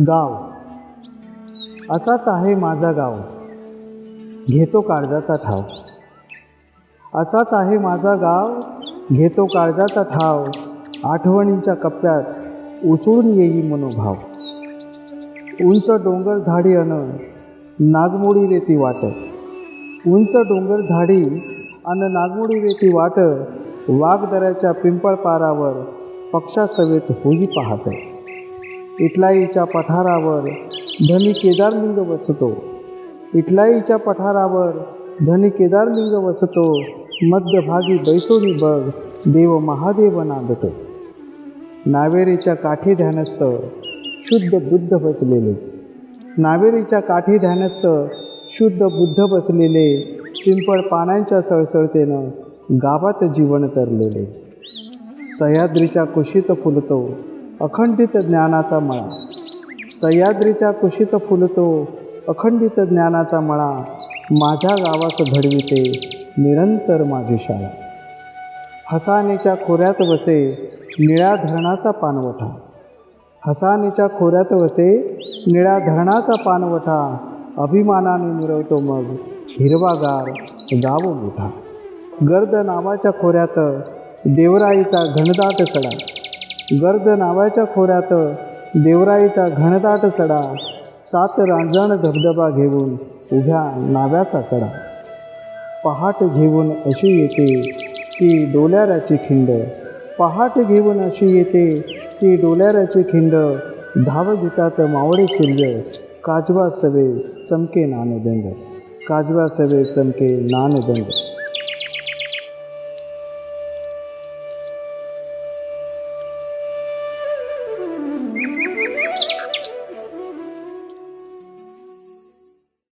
गाव. असाच आहे माझा गाव. घेतो काळजाचा ठाव. असाच आहे माझा गाव. घेतो काळजाचा ठाव. आठवणींच्या कप्प्यात उचळून येई मनोभाव. उंच डोंगर झाडी अन नागमोडी रेती वाट. उंच डोंगर झाडी अन नागमोडी रेती वाट. वाघदऱ्याच्या पिंपळपारावर पक्षासवेत होई पाहत इटलाईच्या पठारावर धनी केदारलिंग वसतो. इटलाईच्या पठारावर धनी केदारलिंग वसतो. मध्यभागी बैसोनी बघ देव महादेव नांदतो नावेरीच्या काठी ध्यानस्थ शुद्ध बुद्ध बसलेले. नावेरीच्या काठी ध्यानस्थ शुद्ध बुद्ध बसलेले. पिंपळ पानांच्या सळसळतेनं गावात जीवन तरलेले. सह्याद्रीच्या कुशीत फुलतो. अखंडित ज्ञानाचा मळा. सह्याद्रीच्या कुशीत फुलतो अखंडित ज्ञानाचा मळा. माझ्या गावास घडविते निरंतर माझी शाळा. हसानेच्या खोऱ्यात वसे निळ्या धरणाचा पानवठा. हसानेच्या खोऱ्यात वसे निळ्या धरणाचा पानवठा. अभिमानाने मिरवतो मग हिरवागार गाव मोठा. गर्द नावाच्या खोऱ्यात देवराईचा घनदाट चढा गर्द नावाच्या खोऱ्यात देवराईचा घनदाट सडा सात रांजण धबधबा घेऊन उभ्या नाव्याचा कडा. पहाट घेऊन अशी येते ती डोल्याऱ्याची खिंड. पहाट घेऊन अशी येते ती डोल्याऱ्याची खिंड. धाव घेतात मावळे सूर्य काजवा सवे चमके नानदंड काजवा सवे चमके नानदंड